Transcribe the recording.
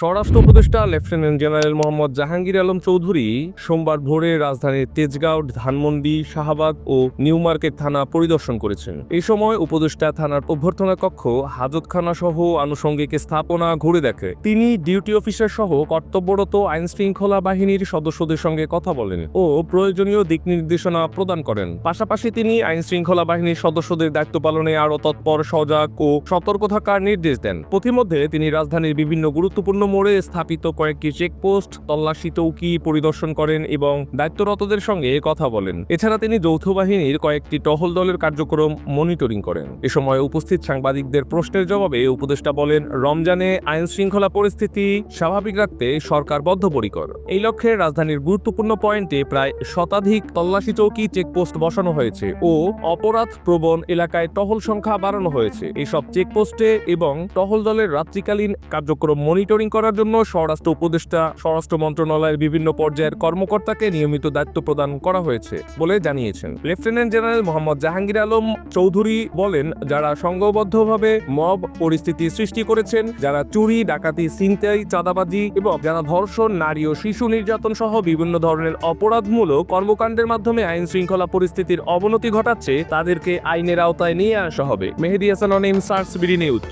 স্বরাষ্ট্র উপদেষ্টা lieutenant general Mohammad Jahangir Alam Chowdhury সোমবার ভোরে রাজধানীর তেজগাঁও, ধানমন্ডি, শাহবাগ ও নিউ মার্কেট থানা পরিদর্শন করেছেন। এই সময় উপদেষ্টা থানার অভ্যর্থনা কক্ষ, হাজতখানা সহ আনুষঙ্গিক স্থাপনা ঘুরে দেখে। তিনি ডিউটি অফিসার সহ কর্তব্যরত আইন শৃঙ্খলা বাহিনীর সদস্যদের সঙ্গে কথা বলেন ও প্রয়োজনীয় দিক নির্দেশনা প্রদান করেন। পাশাপাশি তিনি আইন শৃঙ্খলা বাহিনীর সদস্যদের দায়িত্ব পালনে আরও তৎপর, সজাগ ও সতর্ক থাকার নির্দেশ দেন। পথিমধ্যে তিনি রাজধানীর বিভিন্ন গুরুত্বপূর্ণ মোড়ে স্থাপিত কয়েকটি চেকপোস্ট, তল্লাশি চৌকি পরিদর্শন করেন এবং দায়িত্বরতদের সঙ্গে কথা বলেন। এছাড়া তিনি যৌথ বাহিনীর কয়েকটি টহল দলের কার্যক্রম মনিটরিং করেন। এ সময় উপস্থিত সাংবাদিকদের প্রশ্নের জবাবে উপদেষ্টা বলেন, রমজানে আইন শৃঙ্খলা পরিস্থিতি স্বাভাবিক রাখতে সরকার বদ্ধপরিকর। এই লক্ষ্যে রাজধানীর গুরুত্বপূর্ণ পয়েন্টে প্রায় শতাধিক তল্লাশি চৌকি, চেকপোস্ট বসানো হয়েছে ও অপরাধ প্রবণ এলাকায় টহল সংখ্যা বাড়ানো হয়েছে। এসব চেকপোস্টে এবং টহল দলের রাত্রিকালীন কার্যক্রম মনিটরিং করার জন্য স্বরাষ্ট্র উপদেষ্টা, স্বরাষ্ট্র মন্ত্রণালয়ের বিভিন্ন পর্যায়ের কর্মকর্তাকে নিয়মিত দায়িত্ব প্রদান করা হয়েছে বলে জানিয়েছেন। লেফটেন্যান্ট জেনারেল মোহাম্মদ জাহাঙ্গীর আলম চৌধুরী বলেন, যারা সংঘবদ্ধভাবে মব পরিস্থিতি সৃষ্টি করেছেন, যারা চুরি, ডাকাতি, ছিনতাই, চাঁদাবাজি এবং যারা ধর্ষণ, নারী ও শিশু নির্যাতন সহ বিভিন্ন ধরনের অপরাধমূলক কর্মকাণ্ডের মাধ্যমে আইন শৃঙ্খলা পরিস্থিতির অবনতি ঘটাচ্ছে, তাদেরকে আইনের আওতায় নিয়ে আসা হবে। মেহেদি হাসান অনিম, সার্স বিডি নিউজ।